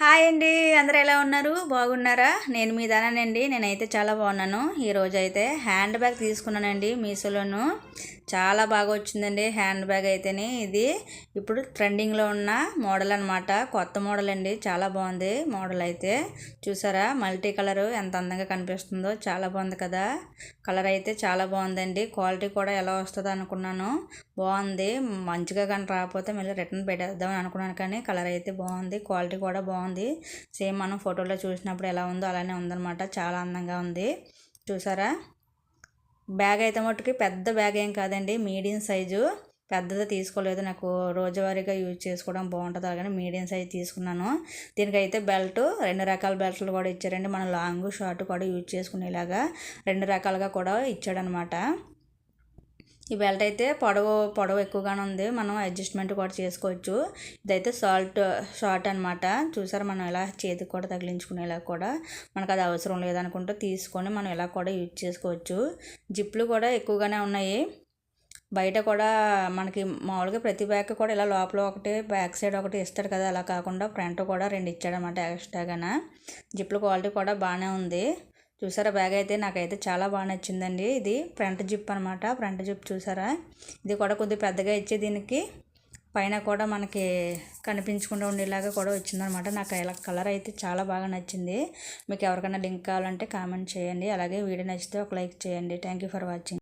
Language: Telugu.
హాయ్ అండి అందరు ఎలా ఉన్నారు? బాగున్నారా? నేను మీ దానండి నేనైతే చాలా బాగున్నాను. ఈరోజు అయితే హ్యాండ్ బ్యాగ్ తీసుకున్నానండి మీషోలోను. చాలా బాగా వచ్చిందండి హ్యాండ్ బ్యాగ్ అయితేనే ఇది. ఇప్పుడు ట్రెండింగ్లో ఉన్న మోడల్ అనమాట కొత్త మోడల్ అండి చాలా బాగుంది మోడల్ అయితే. చూసారా? మల్టీ కలర్ ఎంత అందంగా కనిపిస్తుందో చాలా బాగుంది కదా? కలర్ అయితే చాలా బాగుందండి. క్వాలిటీ కూడా ఎలా వస్తుందో అనుకున్నాను. బాగుంది. మంచిగా కానీ రాకపోతే మళ్ళీ రిటర్న్ పెట్టేద్దాం అనుకున్నాను కానీ కలర్ అయితే బాగుంది. క్వాలిటీ కూడా బాగుంది. సేమ్ మనం ఫోటోలో చూసినప్పుడు ఎలా ఉందో అలానే ఉందన్నమాట. చాలా అందంగా ఉంది. చూసారా? బ్యాగ్ అయితే మట్టుకి పెద్ద బ్యాగ్ ఏం కాదండి. Medium size. పెద్దది తీసుకోలేదు. నాకు రోజువారీగా యూజ్ చేసుకోవడం బాగుంటుంది అలాగని మీడియం సైజ్ తీసుకున్నాను. దీనికైతే బెల్ట్ రెండు రకాల బెల్ట్లు కూడా ఇచ్చారండి. మనం లాంగ్ షార్ట్ కూడా యూజ్ చేసుకునేలాగా రెండు రకాలుగా కూడా ఇచ్చాడనమాట ఈ బెల్ట్ అయితే పొడవు పొడవు ఎక్కువగానే ఉంది. మనం అడ్జస్ట్మెంట్ కూడా చేసుకోవచ్చు. ఇదైతే సాల్ట్ షార్ట్ అనమాట చూసారు మనం ఎలా చేతికి కూడా తగిలించుకునేలా కూడా మనకు అది అవసరం లేదనుకుంటే తీసుకొని మనం ఇలా కూడా యూజ్ చేసుకోవచ్చు. జిప్లు కూడా ఎక్కువగానే ఉన్నాయి. బయట కూడా మనకి మామూలుగా ప్రతి బ్యాగ్ కూడా ఇలా లోపల ఒకటి బ్యాక్ సైడ్ ఒకటి ఇస్తాడు కదా. అలా కాకుండా ఫ్రంట్ కూడా రెండు ఇచ్చాడనమాట ఎక్స్ట్రాగా జిప్ల క్వాలిటీ కూడా బాగానే ఉంది. చూసారా? బ్యాగ్ అయితే నాకైతే చాలా బాగా నచ్చిందండి ఇది. ఫ్రంట్ జిప్ అనమాట ఫ్రంట్ జిప్ చూసారా? ఇది కూడా కొద్దిగా పెద్దగా ఇచ్చి దీనికి పైన కూడా మనకి కనిపించకుండా ఉండేలాగా కూడా వచ్చిందనమాట నాకు ఇలా కలర్ అయితే చాలా బాగా నచ్చింది. మీకు ఎవరికైనా లింక్ కావాలంటే కామెంట్ చేయండి. అలాగే వీడియో నచ్చితే ఒక లైక్ చేయండి. Thank you for watching.